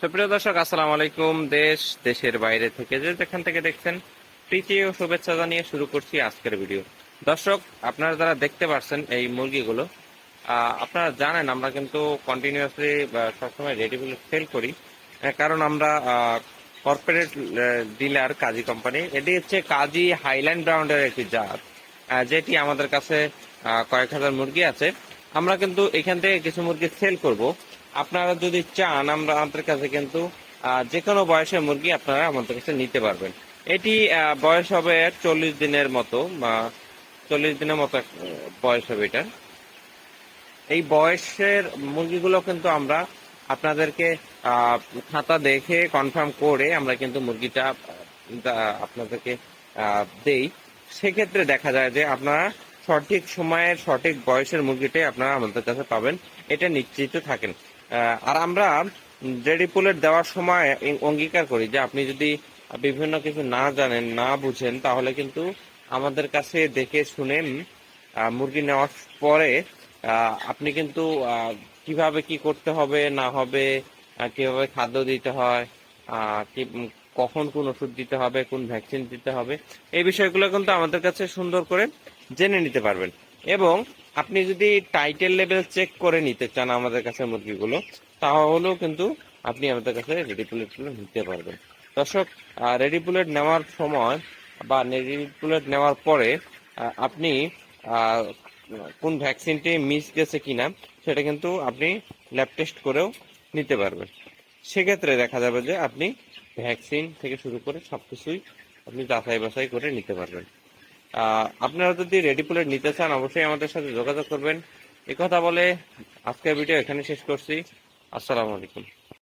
সুপ্রিয় দর্শক, আসসালামু আলাইকুম। দেশ, দেশের বাইরে থেকে যে যেখান থেকে দেখছেন, প্রীতি ও শুভেচ্ছা জানিয়ে শুরু করছি আজকের ভিডিও দর্শক, আপনারা যারা দেখতে পাচ্ছেন এই মুরগিগুলো আপনারা জানেন আমরা কিন্তু কন্টিনিউয়াসলি সবসময় রেডি সেল করি। কারণ আমরা কর্পোরেট ডিলার কাজী কোম্পানি এটি হচ্ছে কাজী হাইল্যান্ড ব্রাউন্ডের একটি জাত যেটি আমাদের কাছে কয়েক হাজার মুরগি আছে। আমরা কিন্তু এখান থেকে কিছু মুরগি সেল করব। আপনারা যদি চান, আমরা আমাদের কাছে কিন্তু যে কোনো বয়সের মুরগি আপনারা আমাদের কাছে নিতে পারবেন। এটি বয়স হবে চল্লিশ দিনের মতো, বা চল্লিশ দিনের মতো বয়স হবে এটার এই বয়সের মুরগিগুলো কিন্তু আমরা আপনাদেরকে খাতা দেখে কনফার্ম করে আমরা কিন্তু মুরগিটা আপনাদেরকে দেই। সেক্ষেত্রে দেখা যায় যে আপনারা সঠিক সময়ের, সঠিক বয়সের মুরগিটাই আপনারা আমাদের কাছে পাবেন। এটা নিশ্চিত থাকেন। আর আমরা রেডি পুলেট দেওয়ার সময় অঙ্গীকার করি যে আপনি যদি বিভিন্ন কিছু না জানেন, না বুঝেন, তাহলে কিন্তু আমাদের কাছে দেখে শুনেন মুরগি নেওয়ার পরে আপনি কিন্তু কীভাবে কি করতে হবে, না হবে কীভাবে খাদ্য দিতে হয় কখন কোন ওষুধ দিতে হবে, কোন ভ্যাকসিন দিতে হবে, এই বিষয়গুলো কিন্তু আমাদের কাছে সুন্দর করে জেনে নিতে পারবেন। এবং আপনি যদি টাইটেল লেভেল চেক করে নিতে চান আমাদের কাছে মুরগিগুলো, তাহলেও কিন্তু আপনি আমাদের কাছে রেডি পুলেটগুলো নিতে পারবেন। দর্শক রেডি পুলেট নেওয়ার সময় বা রেডি পুলেট নেওয়ার পরে আপনি কোন ভ্যাকসিনটি মিস গেছে কিনা, সেটা কিন্তু আপনি ল্যাব টেস্ট করেও নিতে পারবেন। সেক্ষেত্রে দেখা যাবে যে আপনি ভ্যাকসিন থেকে শুরু করে সবকিছুই আপনি যাচাই বাছাই করে নিতে পারবেন। আপনারা যদি রেডি পুলেট নিতে চান, অবশ্যই আমাদের সাথে যোগাযোগ করবেন। কথা বলে আজকের ভিডিও এখানে শেষ করছি। আসসালামু আলাইকুম।